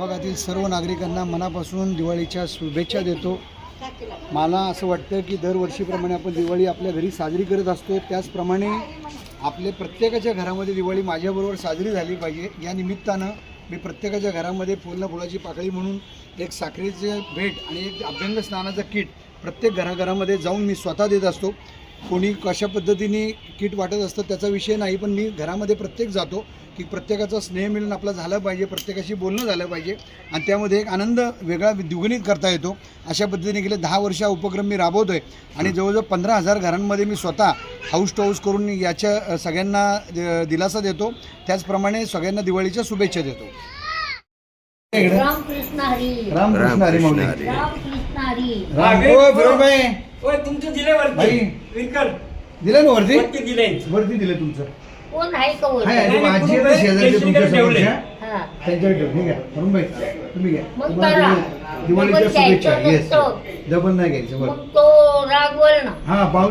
भागातील सर्व नागरिकांना मनापासून दिवाळीच्या शुभेच्छा देतो. मला असं वाटतं की दरवर्षीप्रमाणे आपण दिवाळी आपल्या घरी साजरी करत असतो. त्याचप्रमाणे आपले प्रत्येकाच्या घरामध्ये दिवाळी माझ्याबरोबर साजरी झाली पाहिजे. या निमित्तानं मी प्रत्येकाच्या घरामध्ये फुलना फुलाची पाकळी म्हणून एक साखरेचे भेट आणि एक अभ्यंग स्नानाचं किट प्रत्येक घराघरामध्ये जाऊन मी स्वतः देत असतो. कोणी कशा पद्धतीने किट वाटत असतं त्याचा विषय नाही पण मी घरामध्ये प्रत्येक जातो. की प्रत्येकाचा स्नेह मिळून आपला झालं पाहिजे प्रत्येकाशी बोलणं झालं पाहिजे आणि त्यामध्ये एक आनंद वेगळा द्विगुणित करता येतो. अशा पद्धतीने गेले दहा वर्ष हा उपक्रम मी राबवतो आहे आणि जवळजवळ पंधरा हजार घरांमध्ये मी स्वतः हाऊस टू हाऊस करून याच्या सगळ्यांना दिलासा देतो. त्याचप्रमाणे सगळ्यांना दिवाळीच्या शुभेच्छा देतो. रामकृष्ण हरी. रामकृष्ण हरी माऊली. रामकृष्ण हरी. राम ओ, फिरोबाई. ओय तुमचं दिले भाई. वरती विरकर दिलं ना वरती? वरती दिले वरती दिलं तुमचं. कोण आहे का माझी आहे ना शेजारची केशरी तुमच्या. समोरच्या हा. त्यांच्याकडे ठेव ठीक आहे अरुण भाई तुम्ही घ्या मग तुम्हाला करा. दिवाळी- दिवाळीच्या शुभेच्छा घ्यायचं येस नसतं. नाही घ्यायचं मग बरं तो रागवल ना हा पाहू